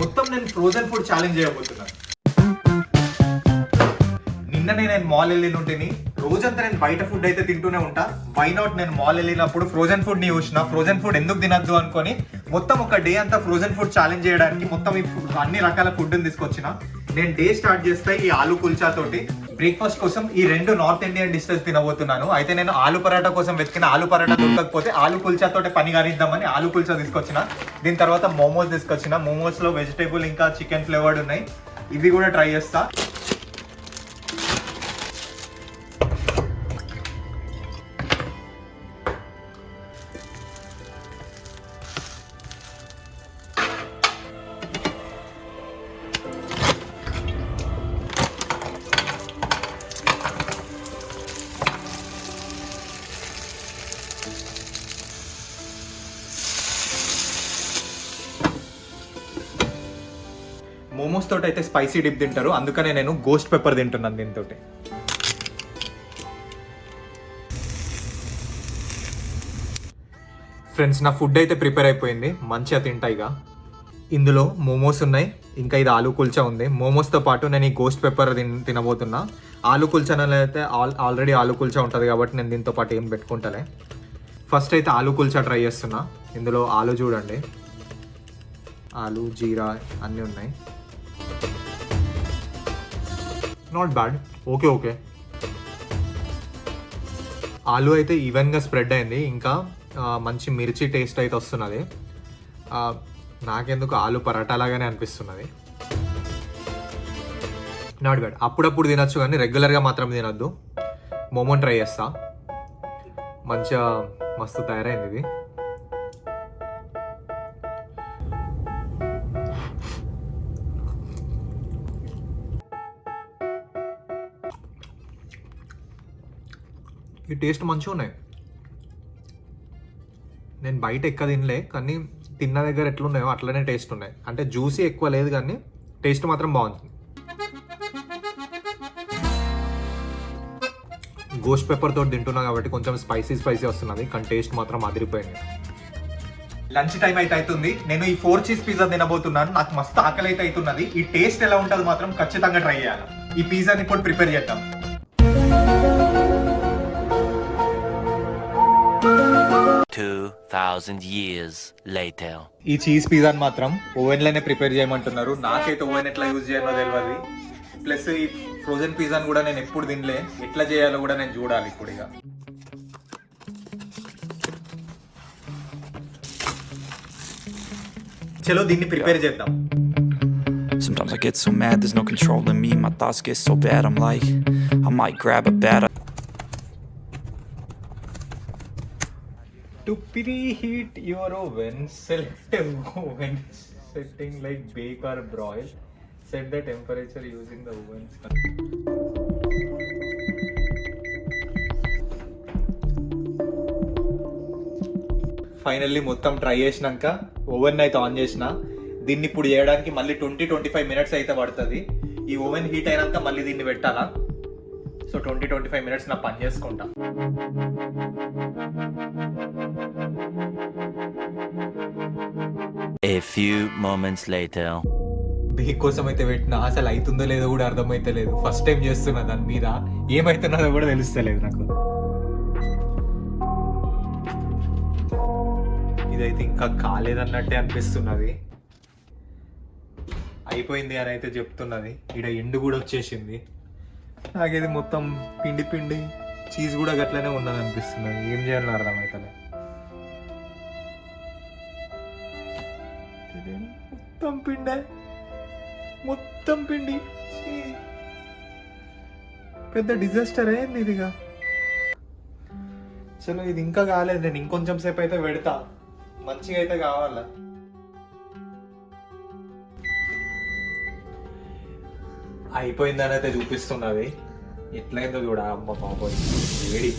మొత్తం నేను frozen food challenge చేయబోతున్నాను. నిన్ననే నేను మాల్ వెళ్ళిన ఉంటేని రోజంతా నేను బయట ఫుడ్ అయితే తింటూనే ఉంటా. వై నాట్ నేను మాల్ వెళ్ళినప్పుడు ఫ్రోజన్ ఫుడ్ని చూసిన. ఫ్రోజన్ ఫుడ్ ఎందుకు తినద్దు అనుకొని మొత్తం ఒక డే అంతా ఫ్రోజన్ ఫుడ్ ఛాలెంజ్ చేయడానికి మొత్తం ఈ అన్ని రకాల ఫుడ్ తీసుకొచ్చిన. నేను డే స్టార్ట్ చేస్తే ఈ ఆలు కుల్చా తోటి బ్రేక్ఫాస్ట్ కోసం ఈ రెండు నార్త్ ఇండియన్ డిషెస్ తినబోతున్నాను. అయితే నేను ఆలు పరాటా కోసం వెతికిన ఆలు పరాటా దొరకకపోతే ఆలు కుల్చా తోటి పని కానిద్దామని ఆలు కుల్చా తీసుకొచ్చిన. దీని తర్వాత మోమోస్ తీసుకొచ్చిన. మోమోస్లో వెజిటేబుల్ ఇంకా చికెన్ ఫ్లేవర్డ్ ఉన్నాయి. ఇవి కూడా ట్రై చేస్తా. మోమోస్ తోటి అయితే స్పైసీ డిప్ తింటారు. అందుకనే నేను గోస్ట్ పెప్పర్ తింటున్నాను దీంతో ఫ్రెండ్స్ నా ఫుడ్ అయితే ప్రిపేర్ అయిపోయింది. మంచిగా తింటాయిగా ఇందులో మోమోస్ ఉన్నాయి. ఇంకా ఇది ఆలు కుల్చా ఉంది. మోమోస్తో పాటు నేను ఈ గోస్ట్ పెప్పర్ తిన్ తినబోతున్నా. ఆలు కుల్చాలో అయితే ఆల్ ఆల్రెడీ ఆలు కుల్చా ఉంటుంది కాబట్టి నేను దీంతో పాటు ఏం పెట్టుకుంటలే. ఫస్ట్ అయితే ఆలు కుల్చా ట్రై చేస్తున్నా. ఇందులో ఆలు చూడండి. ఆలు జీరా అన్నీ ఉన్నాయి. నాట్ బ్యాడ్ ఓకే ఓకే ఆలు అయితే ఈవెన్గా స్ప్రెడ్ అయింది. ఇంకా మంచి మిర్చి టేస్ట్ అయితే వస్తున్నది. నాకెందుకు ఆలు పరాటా లాగానే అనిపిస్తున్నది. నాట్ బ్యాడ్ అప్పుడప్పుడు తినొచ్చు కానీ రెగ్యులర్గా మాత్రం తినొద్దు. మోమోన్ ట్రై చేస్తా. మంచిగా మస్తు తయారైంది ఇది. ఈ టేస్ట్ మంచిగా ఉన్నాయి. నేను బయట ఎక్కువ తినలే కానీ తిన్న దగ్గర ఎట్లున్నాయో అట్లనే టేస్ట్ ఉన్నాయి. అంటే జ్యూసీ ఎక్కువ లేదు కానీ టేస్ట్ మాత్రం బాగుంది. గోస్ట్ పెప్పర్ తోటి తింటున్నా కాబట్టి కొంచెం స్పైసీ స్పైసీ వస్తున్నది కానీ టేస్ట్ మాత్రం అదిరిపోయింది. లంచ్ టైం అయితే అవుతుంది నేను ఈ ఫోర్ చీజ్ పిజ్జా తినబోతున్నాను. నాకు మస్తు ఆకలి అయితే అవుతున్నది. ఈ టేస్ట్ ఎలా ఉంటుంది మాత్రం ఖచ్చితంగా ట్రై చేయాలి. ఈ పిజ్జాని ఇప్పుడు ప్రిపేర్ చేద్దాం. Two thousand years later. ఈ చీజ్ పిజ్జాని మాత్రం ఓవెన్లోనే ప్రిపేర్ చేయమంటున్నారు నాకైతే ఓవెన్ ఎట్లా యూజ్ చేయాలో తెలియదు ప్లస్ ఈ ఫ్రోజన్ పిజ్జాని కూడా నేను ఎప్పుడు తినలే ఎట్లా చేయాలో కూడా నేను చూడాలి ఇప్పుడు ఇక చలో దీన్ని ప్రిపేర్ చేద్దాం Sometimes I get so mad, there's no controlling me. My thoughts get so bad, I'm like, I might grab a bat. To preheat your oven, select a oven setting like bake or broil. Set the temperature using the oven's finally మొత్తం try చేసినాక oven అయితే on చేసిన. దీన్ని ఇప్పుడు చేయడానికి మళ్ళీ twenty twenty five minutes అయితే పడుతుంది. ఈ ఓవెన్ హీట్ అయినాక మళ్ళీ దీన్ని పెట్టాలా? So twenty twenty five minutes నా పని చేసుకుంటా. A few moments later. Bake కోసం అయితే పెట్టినా అసలు అవుతుందో లేదో కూడా అర్థమైతే లేదు. ఫస్ట్ టైం చేస్తున్నా దాని మీద. ఏమైతున్నదో కూడా తెలుస్తలేదు నాకు. ఇదైతే ఇంకా కాలేదన్నట్టే అనిపిస్తున్నది. అయిపోయింది అని అయితే చెప్తున్నది. ఇక్కడ ఎండు కూడా వచ్చేసింది. నాకేది మొత్తం పిండి పిండి చీజ్ కూడా గట్లనే ఉన్నది అనిపిస్తున్నది ఏం చేయాలో అర్థమవుతలేదు మొత్తం పిండే. మొత్తం పిండి. పెద్ద డిజాస్టర్ అయింది ఇదిగా. చలో ఇది ఇంకా కాలేదు. నేను ఇంకొంచెం సేపు అయితే పెడతా. మంచిగా అయితే కావాలా? అయిపోయిందని అయితే చూపిస్తున్నది ఎట్లయిందో చూడ. అమ్మ బాబోయ్. వేడి.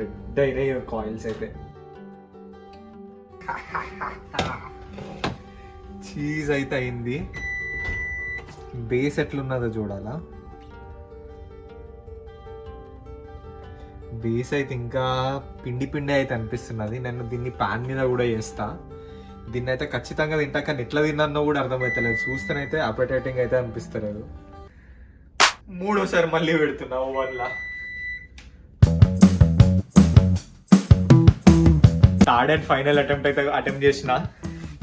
రెడ్ అయినాయి కాయిల్స్ అయితే. చీజ్ అయితే అయింది. బేస్ ఎట్లున్నదో చూడాలా. బేస్ అయితే ఇంకా పిండి పిండి అయితే అనిపిస్తున్నది. నేను దీన్ని పాన్ మీద కూడా చేస్తా. దీన్ని అయితే ఖచ్చితంగా తింటా కానీ ఎట్లా తిన్నానో కూడా అర్థమవుతలేదు చూస్తేనైతే అపెటైటింగ్ అయితే అనిపిస్తలేదు. మూడోసారి మళ్ళీ పెడుతున్నా వల్ల థర్డ్ అండ్ ఫైనల్ అటెంప్ట్ అయితే అటెంప్ట్ చేసిన.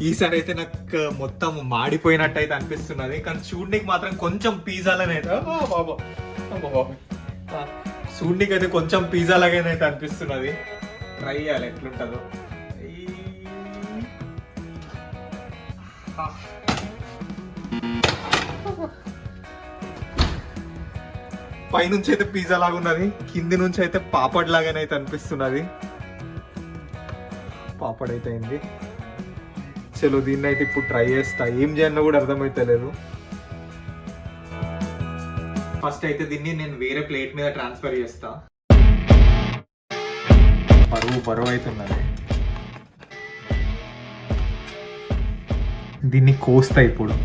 ఈసారి అయితే నాకు మొత్తం మాడిపోయినట్టు అయితే అనిపిస్తున్నది. కానీ చూడనికి మాత్రం కొంచెం పిజ్జాలనే అయితే బాబా. బాబా. చూడనికి అయితే కొంచెం పిజ్జా లాగానే అయితే అనిపిస్తున్నది. ట్రై చేయాలి ఎట్లుంటుందో. పైనుంచి అయితే పిజ్జా లాగా ఉన్నది కింది నుంచి అయితే పాపడ్ లాగానే అయితే అనిపిస్తున్నది. పాపడ్ అయితే అయింది. చలో దీన్ని అయితే ఇప్పుడు ట్రై చేస్తా. ఏం చేయాలో కూడా అర్థమైతలేదు. ఫస్ట్ అయితే దీన్ని నేను వేరే ప్లేట్ మీద ట్రాన్స్ఫర్ చేస్తా. బరువు బరువు అవుతున్నది దీన్ని కోస్తా ఇప్పుడు.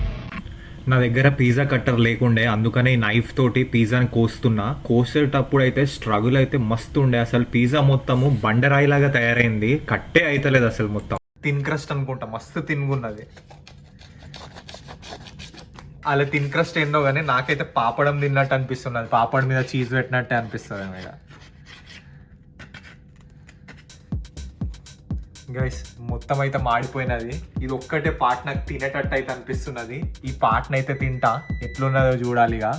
నా దగ్గర పిజ్జా కట్టర్ లేకుండే అందుకనే ఈ నైఫ్ తోటి పిజ్జాని కోస్తున్నా. కోసేటప్పుడు అయితే స్ట్రగుల్ అయితే మస్తు ఉండే. అసలు పిజ్జా మొత్తము బండరాయిలాగా తయారైంది. కట్టే అయితలేదు అసలు మొత్తం. తిన్ క్రస్ట్ అనుకుంటా మస్తు తినుగున్నది. అలా తిన్ క్రస్ట్ ఏందో కానీ నాకైతే పాపడం తిన్నట్టు అనిపిస్తున్నది. పాపడం మీద చీజ్ పెట్టినట్టే అనిపిస్తుంది మీద. గైస్ మొత్తం అయితే మాడిపోయినది. ఇది ఒక్కటే పాట నాకు తినేటట్టు అయితే అనిపిస్తున్నది. ఈ పాటను అయితే తింటా. ఎట్లున్నదో చూడాలిగా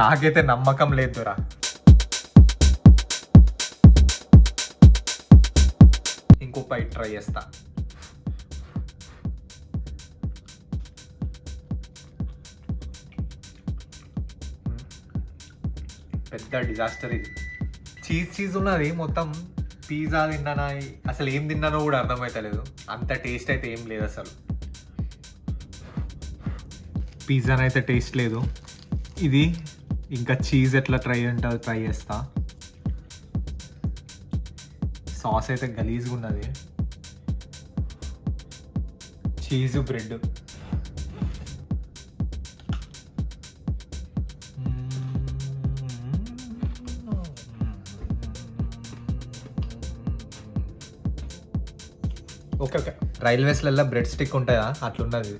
నాకైతే నమ్మకం లేదురా ఇంకో పైట్ ట్రై చేస్తా. పెద్ద డిజాస్టర్ ఇది. చీజ్ చీజ్ ఉన్నది మొత్తం పిజ్జా తిన్నానా అసలు ఏం తిన్నానో కూడా అర్థమవుతలేదు అంత టేస్ట్ అయితే ఏం లేదు అసలు. పిజ్జాని అయితే టేస్ట్ లేదు. ఇది ఇంకా చీజ్ ఎట్లా ట్రై ఉంటుందో ట్రై చేస్తా. సాస్ అయితే గలీజ్గా ఉన్నది. Cheese bread okay okay. రైల్వేస్లలో bread stick ఉంటాయా అట్లున్నది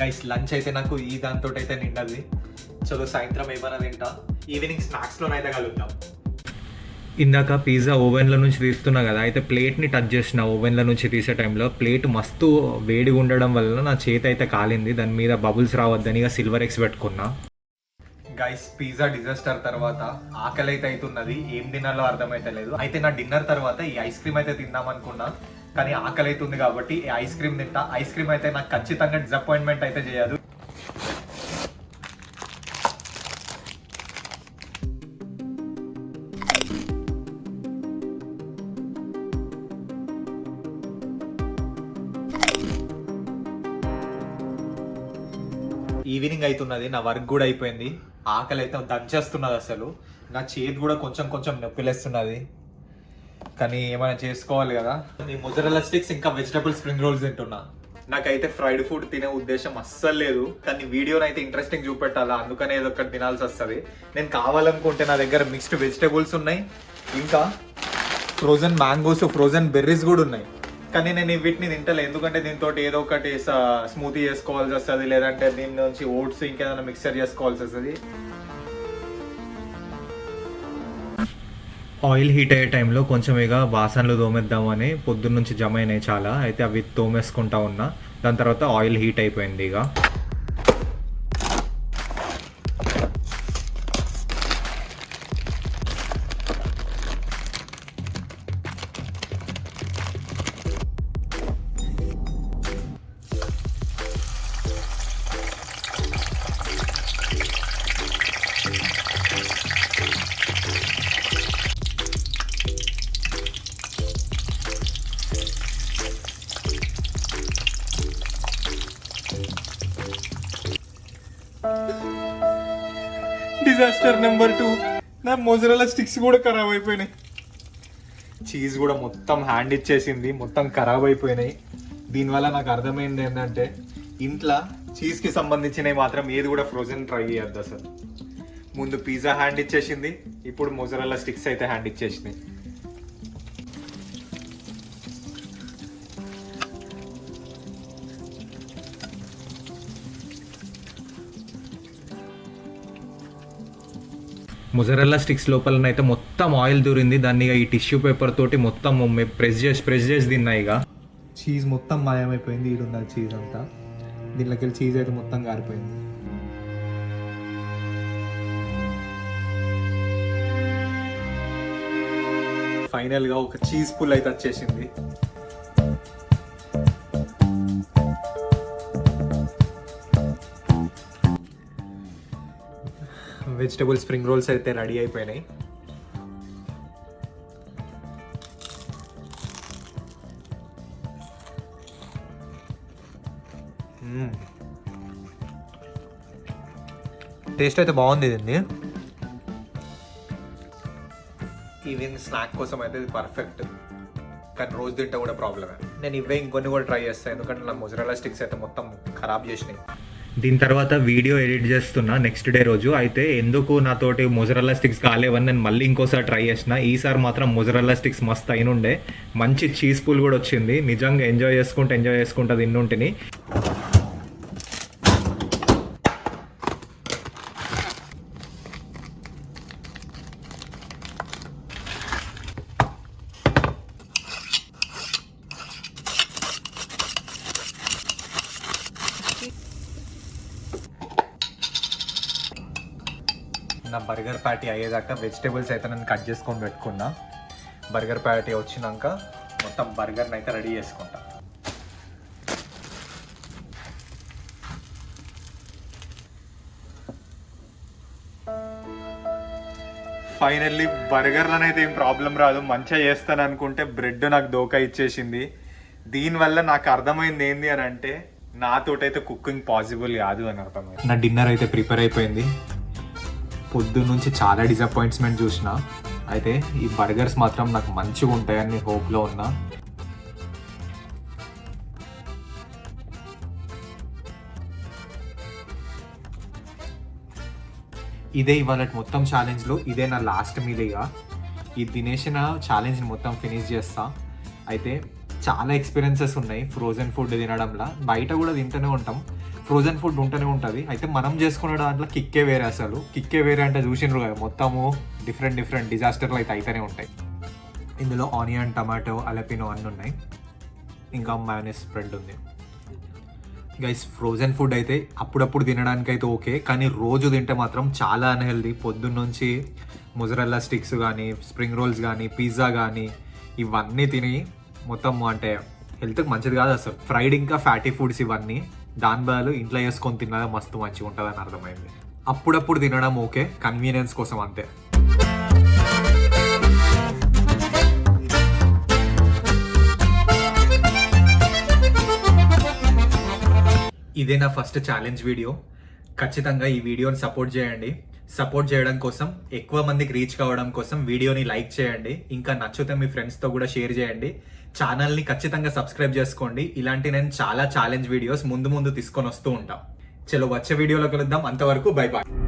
గైస్ లంచ్ అయితే నాకు ఈ దాంతో అయితే నిండది. చలో సాయంత్రం ఏమైనా తింటా? ఈవినింగ్ స్నాక్స్లోనైతే కలుద్దాం. ఇందాక పిజ్జా ఓవెన్లో నుంచి తీస్తున్నా కదా అయితే ప్లేట్ని టచ్ చేసిన ఓవెన్లో నుంచి తీసే టైంలో ప్లేట్ మస్తు వేడిగా ఉండడం వల్ల నా చేతి అయితే కాలింది. దాని మీద బబుల్స్ రావద్దని ఇక సిల్వర్ ఎక్స్ పెట్టుకున్నా. గైస్ పిజ్జా డిజాస్టర్ తర్వాత ఆకలి అయితే అవుతున్నది ఏం తినాలో అర్థమైతలేదు. అయితే నా డిన్నర్ తర్వాత ఈ ఐస్ క్రీమ్ అయితే తిందాం అనుకున్నా కానీ ఆకలి అవుతుంది కాబట్టి ఈ ఐస్ క్రీమ్ తింటా. ఐస్ క్రీమ్ అయితే నాకు ఖచ్చితంగా డిసప్పాయింట్మెంట్ అయితే చేయదు. ఈవినింగ్ అవుతున్నది నా వర్క్ కూడా అయిపోయింది. ఆకలి అయితే దంచేస్తున్నది అసలు. నా చేతి కూడా కొంచెం కొంచెం నొప్పిలేస్తున్నది. కానీ ఏమైనా చేసుకోవాలి కదా. నేను మొజరెల్లా స్టిక్స్ ఇంకా వెజిటబుల్ స్ప్రింగ్ రోల్స్ తింటున్నా. నాకైతే ఫ్రైడ్ ఫుడ్ తినే ఉద్దేశం అస్సలు లేదు. కానీ వీడియోని అయితే ఇంట్రెస్టింగ్ చూపెట్టాలా? అందుకనే ఏదో ఒకటి తినాల్సి వస్తుంది. నేను కావాలనుకుంటే నా దగ్గర మిక్స్డ్ వెజిటబుల్స్ ఉన్నాయి. ఇంకా ఫ్రోజన్ మ్యాంగోస్ ఫ్రోజన్ బెర్రీస్ కూడా ఉన్నాయి. కానీ నేను వీటిని తింటలే. ఎందుకంటే దీంతో ఏదో ఒకటి స్మూతీ చేసుకోవాల్సి వస్తుంది లేదంటే దీని నుంచి ఓట్స్ ఇంకేదైనా మిక్సర్ చేసుకోవాల్సి వస్తుంది. ఆయిల్ హీట్ అయ్యే టైంలో కొంచెం ఇక వాసనలు తోమేద్దామని పొద్దున్న నుంచి జమ అయినాయి చాలా. అయితే అవి తోమేసుకుంటా ఉన్నా. దాని తర్వాత ఆయిల్ హీట్ అయిపోయింది ఇక. డిజాస్టర్ నెంబర్ టూ నా మొజరలా స్టిక్స్ కూడా ఖరాబ్ అయిపోయినాయి. చీజ్ కూడా మొత్తం హ్యాండ్ ఇచ్చేసింది మొత్తం ఖరాబ్ అయిపోయినాయి. దీనివల్ల నాకు అర్థమైంది ఏంటంటే ఇంట్లో చీజ్కి సంబంధించినవి మాత్రం ఏది కూడా ఫ్రోజన్ ట్రై చేయొద్దు అసలు. ముందు పిజ్జా హ్యాండ్ ఇచ్చేసింది ఇప్పుడు మొజరల్లా స్టిక్స్ అయితే హ్యాండ్ ఇచ్చేసినాయి. ముజరెల్లా స్టిక్స్ లోపలనైతే అయితే మొత్తం ఆయిల్ దూరింది. దాన్ని ఇక ఈ టిష్యూ పేపర్ తోటి మొత్తం ప్రెస్ చేసి ప్రెస్ చేసి తిన్నాయి ఇక. చీజ్ మొత్తం మాయమైపోయింది. ఈడున్న చీజ్ అంతా. దీనిలోకి చీజ్ అయితే మొత్తం గారిపోయింది. ఫైనల్గా ఒక చీజ్ పుల్ అయితే వచ్చేసింది. వెజిటబుల్ స్ప్రింగ్ రోల్స్ అయితే రెడీ అయిపోయినాయి. టేస్ట్ అయితే బాగుంది దీన్ని. ఈవినింగ్ స్నాక్ కోసం అయితే ఇది పర్ఫెక్ట్ కానీ రోజు తింటే కూడా ప్రాబ్లమే నేను ఇవే ఇంకొన్ని కూడా ట్రై చేస్తాను ఎందుకంటే నా మొజరాలా స్టిక్స్ అయితే మొత్తం ఖరాబ్ చేసినాయి. దీని తర్వాత వీడియో ఎడిట్ చేస్తున్నా నెక్స్ట్ డే రోజు. అయితే ఎందుకు నాతోటి మొజరల్లా స్టిక్స్ కాలేవని నేను మళ్ళీ ఇంకోసారి ట్రై చేసిన. ఈసారి మాత్రం మొజరల్లా స్టిక్స్ మస్తు అయినుండే. మంచి చీజ్ పూల్ కూడా వచ్చింది. నిజంగా ఎంజాయ్ చేసుకుంటూ ఎంజాయ్ చేసుకుంటూ తిన్నుంటిని నా బర్గర్ ప్యాటీ అయ్యేదాకా వెజిటేబుల్స్ అయితే నేను కట్ చేసుకొని పెట్టుకున్నా. బర్గర్ ప్యాటీ వచ్చినాక మొత్తం బర్గర్ని అయితే రెడీ చేసుకుంటా. ఫైనల్లీ బర్గర్లను అయితే ఏం ప్రాబ్లం రాదు. మంచిగా చేస్తాను అనుకుంటే బ్రెడ్ నాకు దోకా ఇచ్చేసింది. దీనివల్ల నాకు అర్థమైంది ఏంది అని అంటే నాతోటైతే కుకింగ్ పాసిబుల్ కాదు అని అర్థమైంది. నా డిన్నర్ అయితే ప్రిపేర్ అయిపోయింది. పొద్దు నుంచి చాలా డిసప్పాయింట్మెంట్ చూసిన. అయితే ఈ బర్గర్స్ మాత్రం నాకు మంచిగా ఉంటాయని హోప్లో ఉన్నా. ఇదే ఇవాళ మొత్తం ఛాలెంజ్లో ఇదే నా లాస్ట్ మీదేగా ఈ తినేసిన ఛాలెంజ్ని మొత్తం ఫినిష్ చేస్తా. అయితే చాలా ఎక్స్పీరియన్సెస్ ఉన్నాయి ఫ్రోజన్ ఫుడ్ తినడంలో. బయట కూడా తింటూనే ఉంటాం. ఫ్రోజన్ ఫుడ్ ఉంటూనే ఉంటుంది. అయితే మనం చేసుకునే దాంట్లో కిక్కే వేరే అసలు. కిక్కే వేరే అంటే చూసినారు కదా మొత్తము డిఫరెంట్ డిఫరెంట్ డిజాస్టర్లు అయితే అయితేనే ఉంటాయి. ఇందులో ఆనియన్ టమాటో అలపినో అన్నీ ఉన్నాయి. ఇంకా మైనస్ స్ప్రెడ్ ఉంది. గైస్ ఫ్రోజన్ ఫుడ్ అయితే అప్పుడప్పుడు తినడానికి అయితే ఓకే కానీ రోజు తింటే మాత్రం చాలా అన్హెల్దీ పొద్దున్నుంచి ముజరల్లా స్టిక్స్ కానీ స్ప్రింగ్ రోల్స్ కానీ పిజ్జా కానీ ఇవన్నీ తిని మొత్తం అంటే హెల్త్కి మంచిది కాదు అసలు. ఫ్రైడ్ ఇంకా ఫ్యాటీ ఫుడ్స్ ఇవన్నీ. దాని బదులు ఇంట్లో చేసుకొని తిన్నా మస్తు మంచిగా ఉంటుందని అర్థమైంది. అప్పుడప్పుడు తినడం ఓకే కన్వీనియన్స్ కోసం అంతే. ఇదే నా ఫస్ట్ ఛాలెంజ్ వీడియో. ఖచ్చితంగా ఈ వీడియోని సపోర్ట్ చేయండి. సపోర్ట్ చేయడం కోసం ఎక్కువ మందికి రీచ్ కావడం కోసం వీడియోని లైక్ చేయండి. ఇంకా నచ్చితే మీ ఫ్రెండ్స్తో కూడా షేర్ చేయండి. ఛానల్ని ఖచ్చితంగా సబ్స్క్రైబ్ చేసుకోండి. ఇలాంటి నేను చాలా ఛాలెంజ్ వీడియోస్ ముందు ముందు తీసుకొని వస్తూ ఉంటాం. చలో వచ్చే వీడియోలో కలుద్దాం. అంతవరకు బై బాయ్